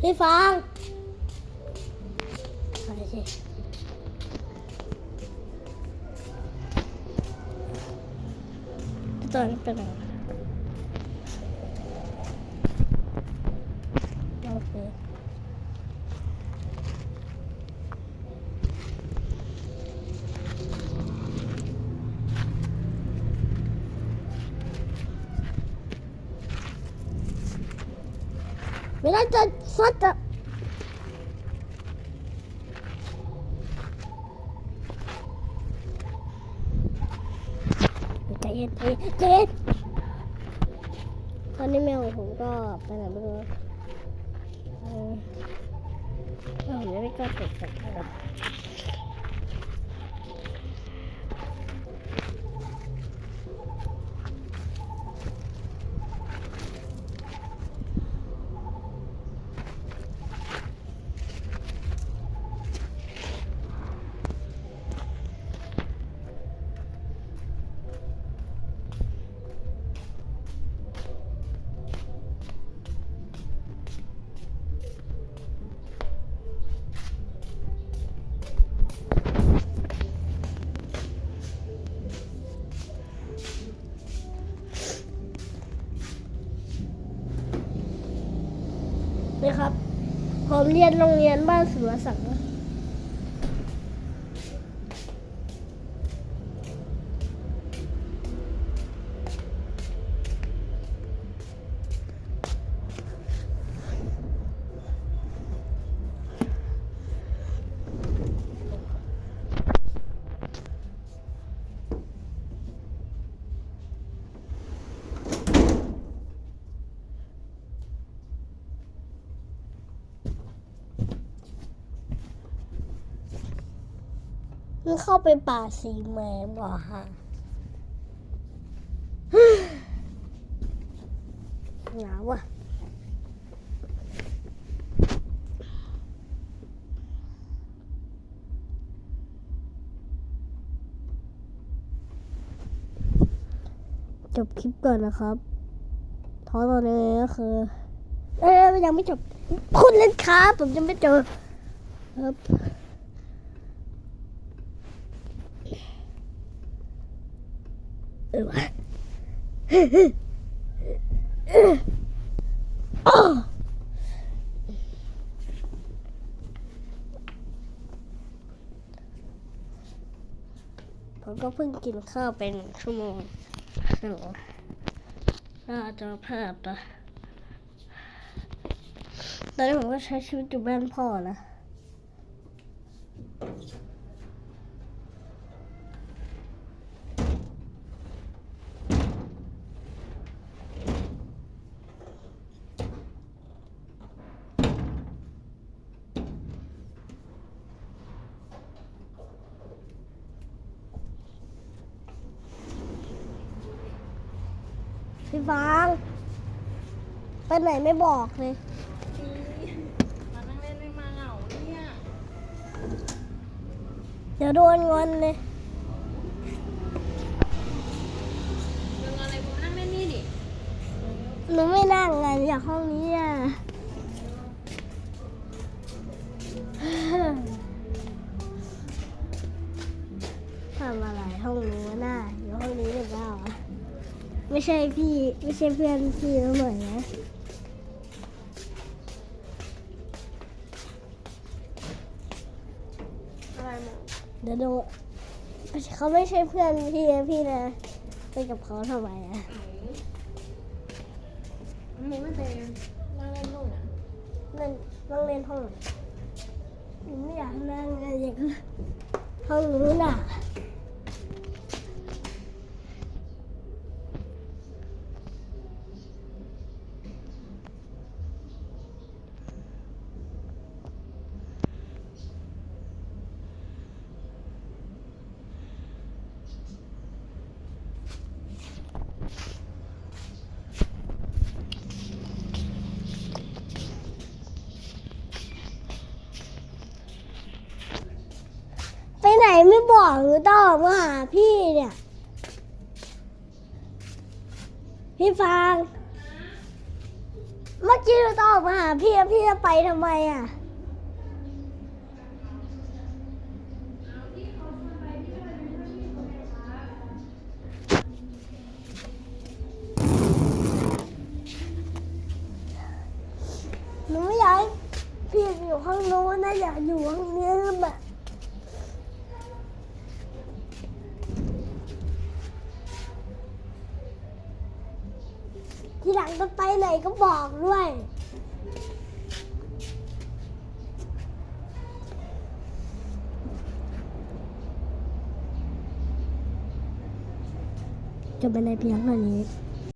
พี่ฟางไปสิตอนนี้เป็นอะไรโอเค ไม่ได้จะฟัดจะใจเย็นใจเย็นใจเย็นตอนนี้แมวของผมก็ไปไหนไม่รู้เออผมยังไม่กล้าเปิดสักทีีครับ ผมเรียนโรงเรียนบ้านสุรศักดิ์ มันเข้าไปป่าสีแมงบ่ฮะหนาวอะจบคลิปก่อนนะครับท้อตอนนี้ก็คือ เอ้ยยังไม่จบพูดเล่นครับ ผมยังไม่เจอครับ เออวะผมก็เพิ่งกินข้าวไปหนึ่งชั่วโมงหนูน่าจะพลาดนะตอนนี้ผมก็ใช้ชีวิตอยู่บ้านพ่อนะ พี่ฟางไปไหนไม่บอกเลยมานั่งเล่นไม่มาเหงาเนี่ยเดี๋ยวโดนงอนเลยเรื่องอะไรกูมานั่งเล่นนี่ดิหนูไม่นั่งไงอยากห้องนี้อะทำอะไรห้องนู้นน่ะอยู่ห้องนี้หรือเปล่า ไม่ใช่พี่ ไม่ใช่เพื่อนพี่แล้วหน่อยนะอะไรหมดเดี๋ยวดูเขาไม่ใช่เพื่อนพี่นะพี่นะไปกับเขาทำไมอะมึงไม่ไปนั่งเล่นนู่นอะนั่นต้องเล่นห้องไหนหนูไม่อยากนั่งอะไรอย่างนั้นห้องนู้นน่ะ ไปไม่บอกหนูต้องมาหาพี่เนี่ย พี่ฟางเมื่อกี้เราต้องมาหาพี่แล้วพี่จะไปทำไมอะหนูไม่อยากพี่อยู่ข้างโน้นนะอยากอยู่ข้างนี้แบบ หลังจะไปไหนก็บอกด้วยจะเป็นในเพียงเท่านี้